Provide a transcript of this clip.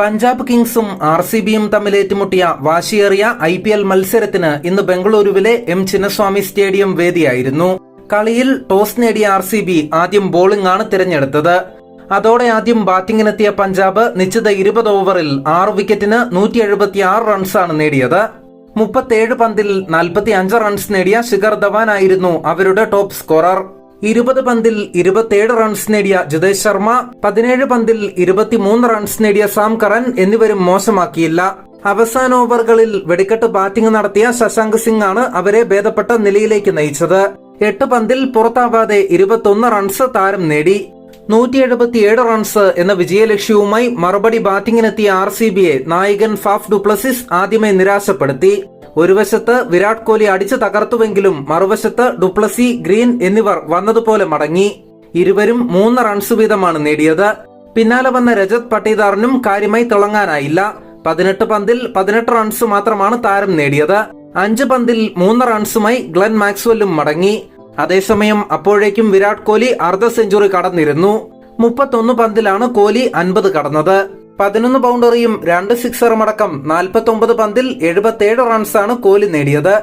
Punjab കിങ്സും R C ബിയും തമ്മിൽ ഏറ്റുമുട്ടിയ വാശിയേറിയ ഐ പി എൽ മത്സരത്തിന് ഇന്ന് ബംഗളൂരുവിലെ എം ചിന്നസ്വാമി സ്റ്റേഡിയം വേദിയായിരുന്നു. കളിയിൽ ടോസ് നേടിയ ആർ സി ബി ആദ്യം ബോളിംഗ് ആണ് തിരഞ്ഞെടുത്തത്. അതോടെ ആദ്യം ബാറ്റിംഗിനെത്തിയ പഞ്ചാബ് നിശ്ചിത ഇരുപത് ഓവറിൽ ആറ് വിക്കറ്റിന് നൂറ്റി എഴുപത്തി ആറ് റൺസാണ് നേടിയത്. മുപ്പത്തേഴ് പന്തിൽ നാൽപ്പത്തി അഞ്ച് റൺസ് നേടിയ ശിഖർ ധവാൻ ആയിരുന്നു അവരുടെ ടോപ്പ് സ്കോറർ ഇരുപത് പന്തിൽ ഇരുപത്തിയേഴ് റൺസ് നേടിയ ജിതേഷ് ശർമ്മ പതിനേഴ് പന്തിൽ ഇരുപത്തിമൂന്ന് റൺസ് നേടിയ സാം കറൻ എന്നിവരും മോശമാക്കിയില്ല. അവസാന ഓവറുകളിൽ വെടിക്കെട്ട് ബാറ്റിംഗ് നടത്തിയ ശശാങ്ക് സിംഗ് ആണ് അവരെ ഭേദപ്പെട്ട നിലയിലേക്ക് നയിച്ചത്. എട്ട് പന്തിൽ പുറത്താവാതെ ഇരുപത്തൊന്ന് റൺസ് താരം നേടി. നൂറ്റി എഴുപത്തിയേഴ് റൺസ് എന്ന വിജയലക്ഷ്യവുമായി മറുപടി ബാറ്റിംഗിനെത്തിയ ആർ സി ബിയെ നായകൻ ഫാഫ് ഡുപ്ലസിസ് ആദ്യമേ നിരാശപ്പെടുത്തി. ഒരു വശത്ത് വിരാട് കോഹ്ലി അടിച്ചു തകർത്തുവെങ്കിലും മറുവശത്ത് ഡുപ്ലസി ഗ്രീൻ എന്നിവർ വന്നതുപോലെ മടങ്ങി. ഇരുവരും മൂന്ന് റൺസ് വീതമാണ് നേടിയത്. പിന്നാലെ വന്ന രജത് പട്ടീദാറിനും കാര്യമായി തിളങ്ങാനായില്ല. പതിനെട്ട് പന്തിൽ പതിനെട്ട് റൺസ് മാത്രമാണ് താരം നേടിയത്. അഞ്ച് പന്തിൽ മൂന്ന് റൺസുമായി ഗ്ലെൻ മാക്സ്വെല്ലും മടങ്ങി. അതേസമയം അപ്പോഴേക്കും വിരാട് കോഹ്ലി അർദ്ധ സെഞ്ചുറി കടന്നിരുന്നു. മുപ്പത്തൊന്ന് പന്തിലാണ് കോഹ്ലി അൻപത് കടന്നത്. പതിനൊന്ന് ബൗണ്ടറിയും രണ്ട് സിക്സറും അടക്കം നാൽപ്പത്തി ഒമ്പത് പന്തിൽ എഴുപത്തിയേഴ് റൺസാണ് കോഹ്ലി നേടിയത്.